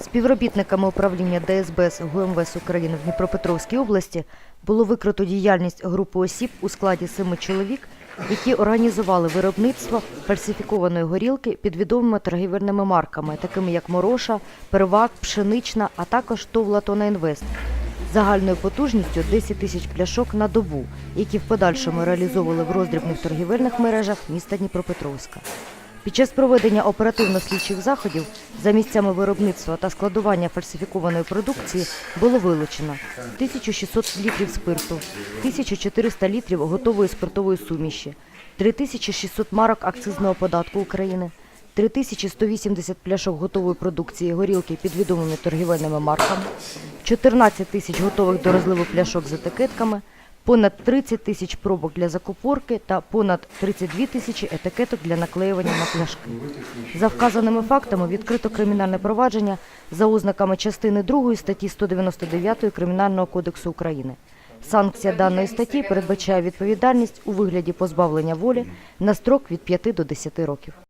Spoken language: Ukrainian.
Співробітниками управління ДСБС ГУМВС України в Дніпропетровській області було викрито діяльність групи осіб у складі семи чоловік, які організували виробництво фальсифікованої горілки під відомими торгівельними марками, такими як Мороша, Первак, Пшенична, а також ТОВ «Латона Інвест» загальною потужністю 10 тисяч пляшок на добу, які в подальшому реалізовували в роздрібних торгівельних мережах міста Дніпропетровська. Під час проведення оперативно-слідчих заходів за місцями виробництва та складування фальсифікованої продукції було вилучено 1600 літрів спирту, 1400 літрів готової спиртової суміші, 3600 марок акцизного податку України, 3180 пляшок готової продукції горілки під відомими торгівельними марками, 14 тисяч готових до розливу пляшок з етикетками, понад 30 тисяч пробок для закупорки та понад 32 тисячі етикеток для наклеювання на пляшки. За вказаними фактами відкрито кримінальне провадження за ознаками частини 2 статті 199 Кримінального кодексу України. Санкція даної статті передбачає відповідальність у вигляді позбавлення волі на строк від 5 до 10 років.